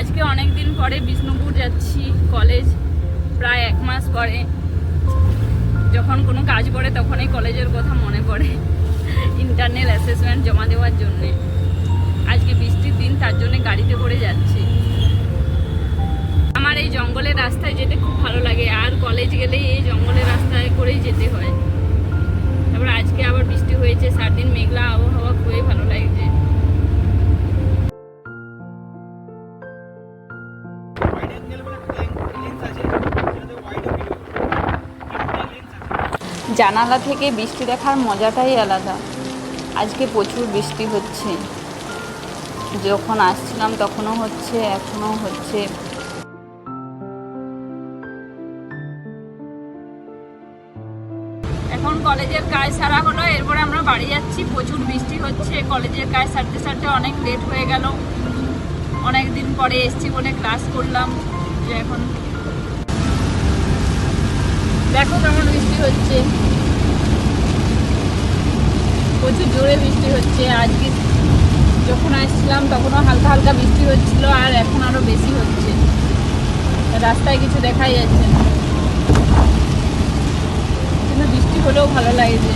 আজকে অনেক দিন পরে বিষ্ণুপুর যাচ্ছি কলেজ প্রায় এক মাস পরে। যখন কোনো কাজ পড়ে তখনই কলেজের কথা মনে পড়ে ইন্টারনাল অ্যাসেসমেন্ট জমা দেওয়ার জন্যে। আজকে বৃষ্টির দিন, তার জন্য গাড়িতে করে যাচ্ছি। আমার এই জঙ্গলের রাস্তায় যেতে খুব ভালো লাগে। আর কলেজ গেলেই এই জঙ্গলের রাস্তায় করেই যেতে হয়। তারপর আজকে আবার বৃষ্টি হয়েছে সাত দিন মেঘলা আবহাওয়া। জানালা থেকে বৃষ্টি দেখার মজাটাই আলাদা। আজকে প্রচুর বৃষ্টি হচ্ছে। যখন আসছিলাম তখনও হচ্ছে, এখনও হচ্ছে। এখন কলেজের কাজ সারা হলো, এরপরে আমরা বাড়ি যাচ্ছি। প্রচুর বৃষ্টি হচ্ছে। কলেজের কাজ সারতে সারতে অনেক লেট হয়ে গেল। অনেক দিন পরে এসছি বলে ক্লাস করলাম যে এখন দেখো কেমন বৃষ্টি হচ্ছে। প্রচুর জোরে বৃষ্টি হচ্ছে। আজকে যখন আসছিলাম তখনও হালকা হালকা বৃষ্টি হচ্ছিল আর এখন আরও বেশি হচ্ছে। রাস্তায় কিছু দেখাই যাচ্ছে না। কিন্তু বৃষ্টি হলেও ভালো লাগছে